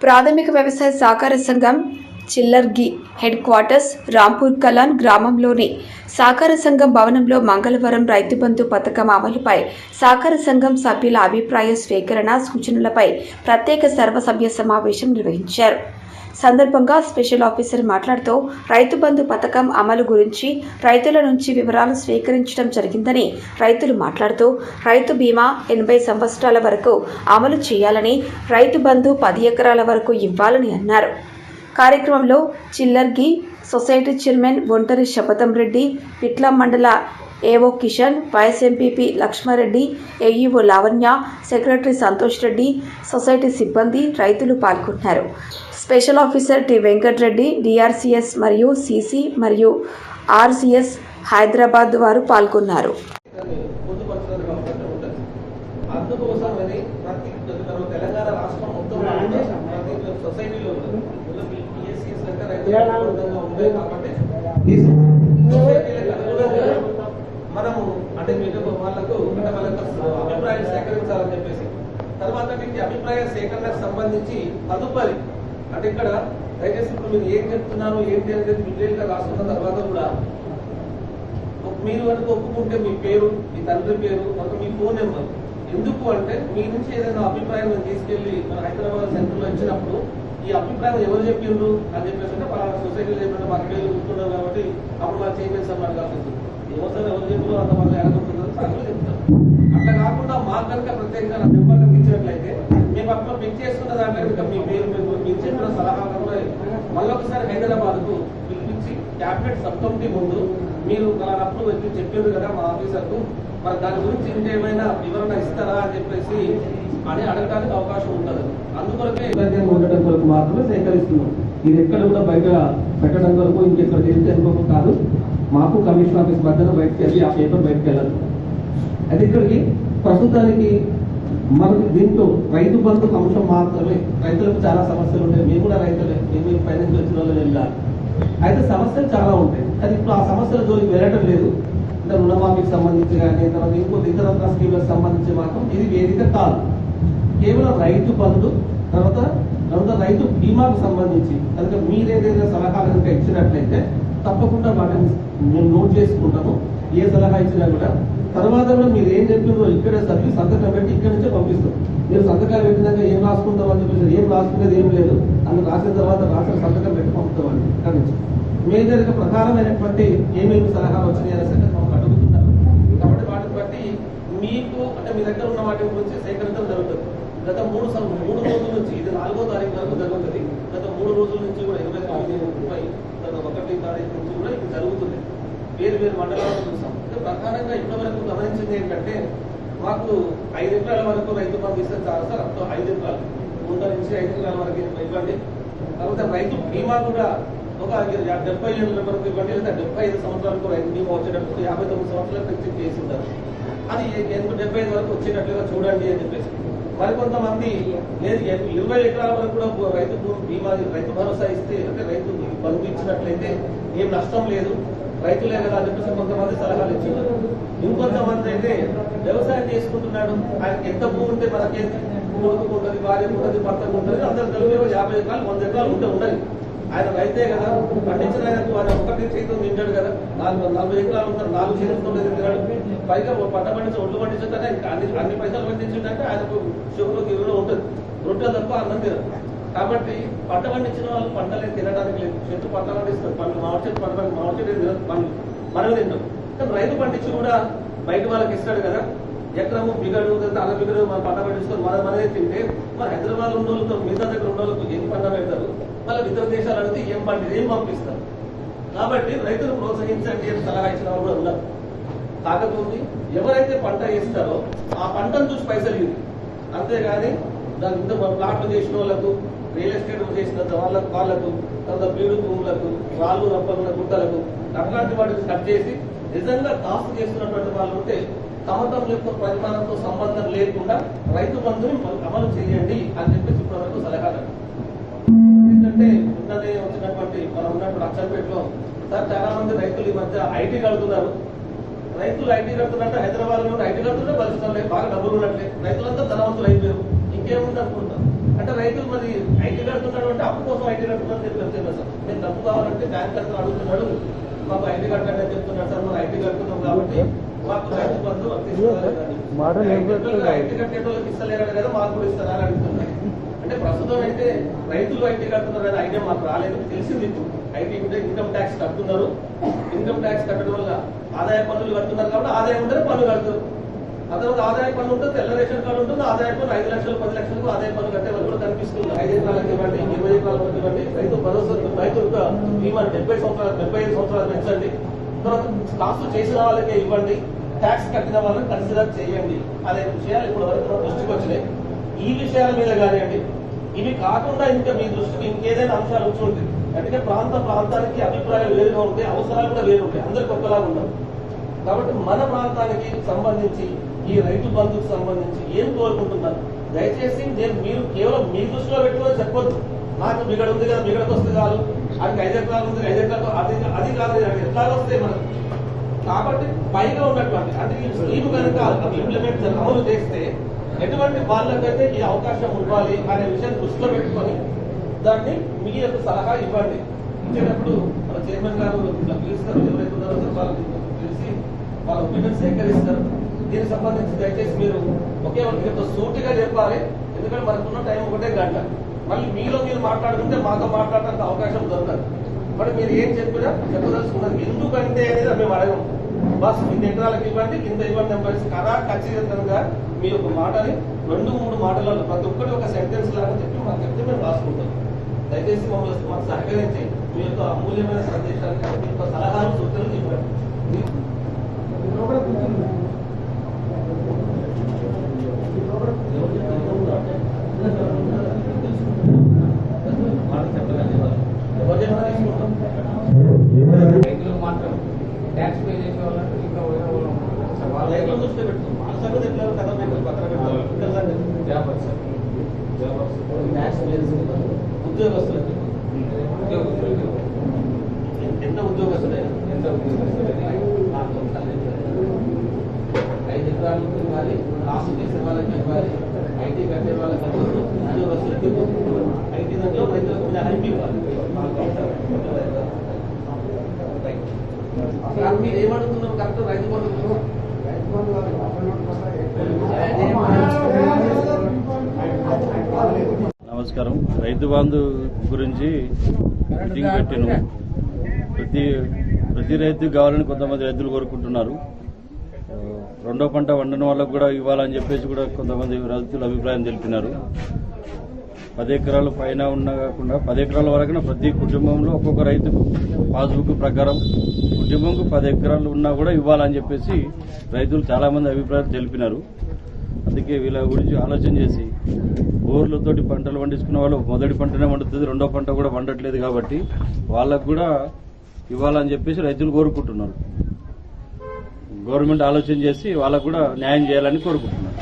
ప్రాథమిక వ్యవసాయ సహకార సంఘం చిల్లర్గి హెడ్ క్వార్టర్స్ రాంపూర్ కలాన్ గ్రామంలోని సహకార సంఘం భవనంలో మంగళవారం రైతు బంధు పథకం అమలుపై సహకార సంఘం సభ్యుల అభిప్రాయ స్వీకరణ సూచనలపై ప్రత్యేక సర్వసభ్య సమావేశం నిర్వహించారు. సందర్భంగా స్పెషల్ ఆఫీసర్ మాట్లాడుతూ రైతు బంధు పథకం అమలు గురించి రైతుల నుంచి వివరాలు స్వీకరించడం జరిగిందని రైతులు మాట్లాడుతూ రైతు బీమా ఎనభై సంవత్సరాల వరకు అమలు చేయాలని రైతు బంధు పది ఎకరాల వరకు ఇవ్వాలని అన్నారు. కార్యక్రమంలో చిల్లర్గి సొసైటీ చైర్మన్ ఒంటరి శపథం రెడ్డి పిట్ల మండల AO Kishan vice MPP Lakshmareddy AEO Lavanya secretary Santosh Reddy society సిబ్బంది రైతులు పాల్గొన్నారు. Special officer T Venkatareddy DRCS మరియు సిసి మరియు ఆర్సిఎస్ హైదరాబాద్ వారు పాల్గొన్నారు. మనము అంటే మీకు వాళ్ళకు అంటే వాళ్ళకు అభిప్రాయం సేకరించాలని చెప్పేసి తర్వాత మీకు అభిప్రాయ సేకరణకు సంబంధించి తదుపరి అంటే ఇక్కడ దయచేసి ఇప్పుడు మీరు ఏం చెప్తున్నారు ఏంటి అనేది డీటెయిల్ రాసుకున్న తర్వాత కూడా మీరు కనుక ఒప్పుకుంటే మీ పేరు మీ తండ్రి పేరు ఒక మీ ఫోన్ నెంబర్. ఎందుకు అంటే మీ నుంచి ఏదైనా అభిప్రాయం తీసుకెళ్ళి మన హైదరాబాద్ సెంటర్లో ఇచ్చినప్పుడు ఈ అభిప్రాయం ఎవరు చెప్పిండ్రు అని చెప్పేసి అంటే సొసైటీలో చెప్పిన మాకు పేరు గుర్తున్నారు కాబట్టి అప్పుడు మా చైర్మన్ సార్ మాకు కావాల్సి ఎవరు ఎవరు అంత మంది ఎడగొట్టున్నారు సార్లు చెప్తారు అట్లా కాకుండా మాకు కనుక ప్రత్యేకంగా నా నెంబర్ కనుక ఇచ్చినట్లయితే మేము పిక్ చేసుకున్న దాని మీద మీ పేరు మీరు మీరు చెప్పిన సలహా కూడా మళ్ళొకసారి హైదరాబాద్కు పిలిపించి క్యాబినెట్ సబ్ కమిటీ ముందు మీరు అలానప్పుడు వచ్చి చెప్పారు కదా మా ఆఫీసర్కు. మరి దాని గురించి ఇంకేమైనా వివరణ ఇస్తారా అని చెప్పేసి అని అడగడానికి అవకాశం ఉండదు అందుకొరకే ఇబ్బందిగా ఉండటం కొరకు మాత్రమే సేకరిస్తున్నాం. ఇది ఎక్కడ కూడా బయట పెట్టడం కొరకు ఇంకెక్కడ చేస్తే అనుకోకు కాదు. మాకు కమిషన్ ఆఫీస్ మధ్యన బయటకు వెళ్ళి ఆ పేపర్ బయటకు వెళ్ళదు. అయితే ఇక్కడికి ప్రస్తుతానికి మనకి దీంట్లో రైతు బంధు అంశం మాత్రమే. రైతులకు చాలా సమస్యలు ఉంటాయి. మేము కూడా రైతులే. మేము పైన వచ్చిన వాళ్ళు వెళ్ళాలి. అయితే సమస్యలు చాలా ఉంటాయి. అది ఇప్పుడు ఆ సమస్యల జోలికి వెళ్ళటం లేదు. అంటే రుణమాఫీకి సంబంధించి కానీ తర్వాత ఇంకో ఇతర స్కీమ్లకు సంబంధించి మాత్రం ఇది వేదిక కాదు. కేవలం రైతు బంధు తర్వాత తర్వాత రైతు బీమాకు సంబంధించి. కనుక మీరు ఏదైనా సలహాలు కనుక ఇచ్చినట్లయితే తప్పకుండా వాటిని మేము నోట్ చేసుకుంటాము ఏ సలహా ఇచ్చినా కూడా. తర్వాత కూడా మీరు ఏం చెప్పిందో ఇక్కడే సభ్యులు సంతకం పెట్టి ఇక్కడి నుంచే పంపిస్తాం. మీరు సంతకాలు పెట్టినాక ఏం రాసుకుంటాం అని చెప్పేసి ఏం రాసుకునేది ఏం లేదు. అందులో రాసిన తర్వాత రాసిన సంతకం పెట్టి పంపుతామని కానీ నుంచి. మీ ప్రధానమైనటువంటి ఏమేమి సలహాలు వచ్చినాయి అనే సంగతి మాకు అడుగుతున్నారు. కాబట్టి వాటిని బట్టి మీకు అంటే మీ దగ్గర ఉన్న వాటి గురించి సేకరించడం జరుగుతుంది. గత మూడు మూడు రోజుల నుంచి ఇది నాలుగో తారీఖు వరకు జరుగుతుంది. గత మూడు రోజుల నుంచి కూడా ఇరవై తొమ్మిది ముప్పై గత ఒకటి తారీఖు నుంచి కూడా ఇది జరుగుతుంది. వేరు వేరు మండలాలను చూసాం. అంటే ప్రధానంగా ఇప్పటివరకు గమనించింది ఏంటంటే మాకు ఐదు ఎకరాల వరకు రైతు బంధు ఇస్తే చాలు సార్ అంత ఐదు ఎకరాలు. మూడు నుంచి ఐదు ఎకరాల వరకు ఇవ్వండి. తర్వాత రైతు బీమా కూడా ఒక యా- డెబ్బై ఏళ్ళ వరకు ఇవ్వండి లేదా డెబ్బై ఐదు సంవత్సరాలకు రైతు బీమా వచ్చేటప్పుడు యాభై తొమ్మిది సంవత్సరాలకు ఫిక్స్ చేసి ఉంటారు అది ఎందుకు డెబ్బై ఐదు వరకు వచ్చేటట్లుగా చూడండి అని చెప్పేసి. మరికొంతమంది లేదు ఇరవై ఎకరాల వరకు కూడా రైతు బీమా రైతు భరోసా ఇస్తే అంటే రైతు బంధు ఇచ్చినట్లయితే ఏం నష్టం లేదు. రైతులే కదా అని చెప్పేసి కొంతమంది సలహాలు ఇచ్చారు. ఇంకొంతమంది అయితే వ్యవసాయం చేసుకుంటున్నాడు ఆయనకి ఎంత భూమి ఉంటే మనకి కొడుకు ఉంటుంది భార్య ఉంటుంది భర్తకు ఉంటుంది అందరు కలిపి యాభై ఎకరాలు వంద ఎకరాలు ఉంటే ఉండాలి ఆయన రైతే కదా పండించిన వారి ఒక్కటి చేతితో తింటాడు కదా. నాలుగు నలభై ఎకరాలు ఉంటారు నాలుగు చేతులతో తింటాడు. పైగా పంట పండించి ఒడ్లు పండించుంటే అన్ని అన్ని పైసలు పండించుంటే ఆయనకు షుగర్ గిరులో ఉంటుంది రొట్టెలు తప్ప అన్నం తినరు. కాబట్టి పంట పండించిన వాళ్ళు పంటలే తినడానికి లేదు. చెట్టు పంట పండిస్తారు. పండ్లు మామిడి చెట్టు పంట పండి మామిడి చెట్టు తినదు పండ్లు. మనం తింటాం. కానీ రైతు పండించి కూడా బయట వాళ్ళకి ఇస్తాడు కదా. ఎకరము బిగడు అలా బిగడు మన పంట పండిస్తారు. మన మనదే తింటే మరి హైదరాబాద్ ఉన్న వాళ్ళతో మిగతా దగ్గర ఉన్న వాళ్ళకు ఏం పంట పెడతారు? మళ్ళీ ఇతర దేశాలు అడిగితే ఏం పంట ఏం పంపిస్తారు? కాబట్టి రైతులు ప్రోత్సహించండి అని సలహా ఇచ్చిన వాళ్ళు కూడా ఉన్నారు. కాకపోతే ఎవరైతే పంట వేస్తారో ఆ పంటను చూసి పైసలు ఇవ్వండి అంతేగాని దాని ఇంత ప్లాట్లు చేసిన వాళ్ళకు రియల్ ఎస్టేట్ చేసిన వాళ్ళకు వాళ్ళకు తర్వాత బీడు భూములకు రాళ్ళు రప్పల గుట్టలకు అట్లాంటి వాటిని కట్ చేసి నిజంగా కాస్ట్ చేస్తున్నటువంటి వాళ్ళు ఉంటే తమ తమ యొక్క పరిమాణంతో సంబంధం లేకుండా రైతు బంధుని అమలు చేయండి అని చెప్పేసి ఇప్పటివరకు సలహాలు ఏంటంటే నిన్ననే వచ్చినటువంటి మనం ఉన్నటువంటి అచ్చంపేటలో సార్ చాలా మంది రైతులు ఈ మధ్య ఐటీ కడుతున్నారు. రైతులు ఐటీ కడుతున్నట్టు హైదరాబాద్లో ఐటీ కడుతుంటే పరిస్థితులు లేవు బాగా డబ్బులు ఉన్నట్లే. రైతులంతా ధనవంతులు అయిపోయారు. ఇంకే ఇంకేముంది అనుకుంటాం? అంటే రైతులు మరి ఐటీ కడుతున్నాడు అంటే అప్పు కోసం ఐటీ కడుతున్నాడు చెప్పి చెప్తున్నారు సార్. నేను డబ్బు కావాలంటే బ్యాంక్ కడుతున్నా అడుగుతున్నాడు. మాకు ఐటీ కట్టండి అని చెప్తున్నాడు సార్. మనం ఐటీ కడుతున్నాం కాబట్టి మాకు రైతు బంధు? ఐటీ కట్టేటోళ్ళకి ఇస్తలేరు కదా మాకు కూడా ఇస్తారా అని అడుగుతున్నారు అంటే ప్రస్తుతం అయితే రైతులు ఐటీ కడుతున్నారు అనే ఐడియా మాకు రాలేదు. తెలిసింది ఐటీ ఉంటే ఇన్కమ్ ట్యాక్స్ కడుతున్నారు ఇన్కమ్ ట్యాక్స్ కట్టడం వల్ల ఆదాయ పన్నులు కడుతున్నారు కాబట్టి ఆదాయం ఉంటేనే పన్ను కడతారు. ఆ తర్వాత ఆదాయ పన్ను ఉంటుంది తెల్ల రేషన్ కార్డు ఉంటుంది. ఆదాయ పన్ను ఐదు లక్షలు పది లక్షలకు ఆదాయ పన్ను కట్టే వాళ్ళు కూడా కనిపిస్తుంది ఐదు ఎకరాలకు ఇవ్వండి ఇరవై ఎకరాలకు ఇవ్వండి. రైతు భరోసా రైతు యొక్క బీమా డెబ్బై సంవత్సరాలు డెబ్బై ఐదు సంవత్సరాలు పెంచండి తర్వాత కాస్ట్ చేసిన వాళ్ళకే ఇవ్వండి. ట్యాక్స్ కట్టిన వాళ్ళని కన్సిడర్ చేయండి. అనే విషయాలు ఇప్పుడు వరకు దృష్టికి వచ్చినాయి. ఈ విషయాల మీద కానివ్వండి ఇవి కాకుండా ఇంకా మీ దృష్టికి ఇంకేదైనా అంశాలు వచ్చి ఉంటాయి. అంటే ప్రాంత ప్రాంతానికి అభిప్రాయాలు వేరుగా ఉంటాయి అవసరాలు కూడా వేరు ఉంటాయి. అందరికి ఒక్కలాగా ఉండవు. కాబట్టి మన ప్రాంతానికి సంబంధించి ఈ రైతు బంధుకు సంబంధించి ఏం కోరుకుంటున్నారు? దయచేసి నేను మీరు కేవలం మీ దృష్టిలో పెట్టుకొని చెప్పొద్దు. నాకు మిగడ ఉంది కదా మిగడకు వస్తే చాలు. అది ఐదు ఎకరాలు ఉంది ఐదు ఎకరాలు అది అది కాదు అది వస్తాయి మనకు. కాబట్టి పైగా ఉన్నటువంటి అంటే ఈ స్కీమ్ కనుక ఇంప్లిమెంట్ అమలు చేస్తే ఎటువంటి వాళ్ళకైతే ఈ అవకాశం ఇవ్వాలి అనే విషయం దృష్టిలో పెట్టుకొని దాన్ని మీ యొక్క సలహా ఇవ్వండి. ఇచ్చేటప్పుడు మన చైర్మన్ గారు ఇట్లా పిలుస్తారు ఎవరైతే ఉన్నారో పిలిచి వాళ్ళ ఒపీనియన్ సేకరిస్తారు. దీనికి సంబంధించి దయచేసి మీరు ఒకే ఒకటి సూటిగా చెప్పాలి. ఎందుకంటే మనకున్న టైం ఒకటే గంట. మళ్ళీ మీలో మీరు మాట్లాడుకుంటే మాతో మాట్లాడడానికి అవకాశం దొరకదు. మరి మీరు ఏం చెప్పినా చెప్పదలుచుకున్నారు ఎందుకంటే అనేది మేము అడగం. బస్ ఇన్ని ఎకరాలకు ఇవ్వండి కింద ఇవ్వండి అని కదా ఖచ్చితంగా మీ యొక్క మాటని రెండు మూడు మాటలలో ప్రతి ఒక్కటి ఒక సెంటెన్స్ లాగా చెప్పి మాకు చెప్తే మేము రాసుకుంటాం. దయచేసి మమ్మల్ని మాకు సహకరించి మీ యొక్క అమూల్యమైన సందేశాన్ని మీ యొక్క సలహాలు సూచనలు ఇవ్వండి. ఎవరు చెప్పినా తీసుకుంటాం రైతులకు మాత్రం ట్యాక్స్ పే చేసే వాళ్ళంటే ఇంకా వేరే వాళ్ళు ఉంటారు. సార్ వాళ్ళ రైతుల దృష్టిలో పెట్టుకోం. మన సంగతి ఎట్లా కథ పెట్టాలి పక్కన పెట్టాలి పిల్లలంటే వ్యాపారం సార్. వ్యాపారం ట్యాక్స్ వేసి ఉద్యోగస్తులకి ఉద్యోగస్తులకు ఎంత ఉద్యోగస్తులైనా. ఎంత ఒకసారి ఐదు ఎకరాలు ఇవ్వాలి. లాస్ చేసే వాళ్ళకి ఇవ్వాలి. ఐటీ కట్టే వాళ్ళకి. ఉద్యోగస్తులకి ఐటీ దాంట్లో రైతులకు కొంచెం హైప్ ఇవ్వాలి. మీరు ఏమడుగుతున్నారు కరెక్ట్ రైతు బంధు నమస్కారం. రైతు బంధు గురించి మీటింగ్ పెట్టాను. ప్రతి ప్రతి రైతు కావాలని కొంతమంది రైతులు కోరుకుంటున్నారు. రెండో పంట వండని వాళ్ళకు కూడా ఇవ్వాలని చెప్పేసి కూడా కొంతమంది రైతులు అభిప్రాయం తెలిపినారు. పది ఎకరాల పైన ఉన్న కాకుండా పది ఎకరాల వరకు ప్రతి కుటుంబంలో ఒక్కొక్క రైతు పాస్బుక్ ప్రకారం కుటుంబంకు పది ఎకరాలు ఉన్నా కూడా ఇవ్వాలని చెప్పేసి రైతులు చాలామంది అభిప్రాయాలు తెలిపినారు. అందుకే వీళ్ళ గురించి ఆలోచన చేసి బోర్లతోటి పంటలు పండించుకున్న వాళ్ళు మొదటి పంటనే వండుతుంది రెండో పంట కూడా వండట్లేదు కాబట్టి వాళ్ళకు కూడా ఇవ్వాలని చెప్పేసి రైతులు కోరుకుంటున్నారు. గవర్నమెంట్ ఆలోచన చేసి వాళ్ళకు కూడా న్యాయం చేయాలని కోరుకుంటున్నారు.